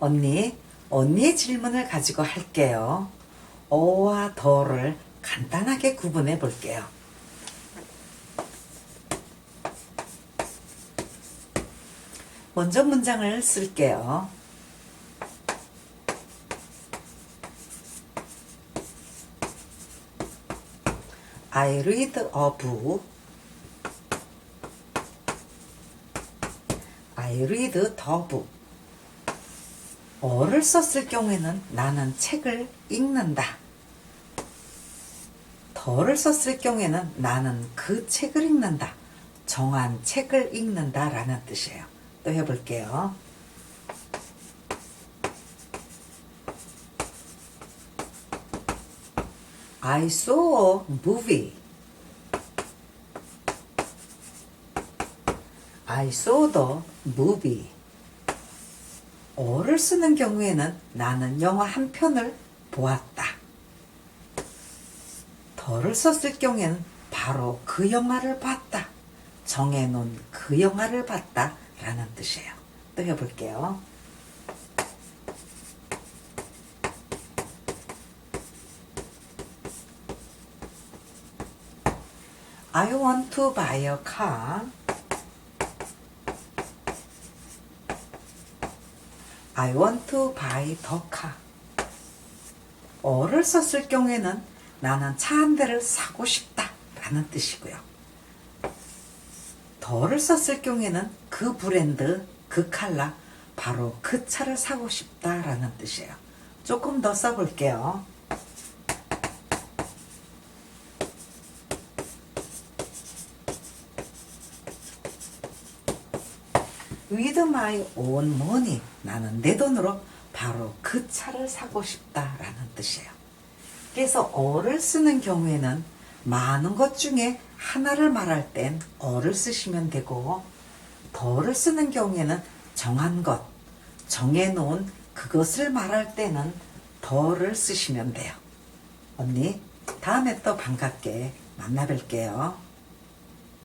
언니, 언니의 질문을 가지고 할게요. 어와 더를 간단하게 구분해 볼게요. 먼저 문장을 쓸게요. I read a book. I read the book. 어를 썼을 경우에는 나는 책을 읽는다. 더를 썼을 경우에는 나는 그 책을 읽는다. 정한 책을 읽는다 라는 뜻이에요. 또 해볼게요. I saw a movie. I. 어를 쓰는 경우에는 나는 영화 한 편을 보았다. 더를 썼을 경우에는 바로 그 영화를 봤다. 정해놓은 그 영화를 봤다. 라는 뜻이에요. 또 해볼게요. I want to car. I want to buy the car. 어를 썼을 경우에는 나는 차 한 대를 사고 싶다 라는 뜻이고요. 더를 썼을 경우에는 그 브랜드, 그 칼라, 바로 그 차를 사고 싶다 라는 뜻이에요. 조금 더 써볼게요. With my own money 나는 내 돈으로 바로 그 차를 사고 싶다라는 뜻이에요. 그래서 어를 쓰는 경우에는 많은 것 중에 하나를 말할 땐 어를 쓰시면 되고 더를 쓰는 경우에는 정한 것, 정해놓은 그것을 말할 때는 더를 쓰시면 돼요. 언니, 다음에 또 반갑게 만나 뵐게요.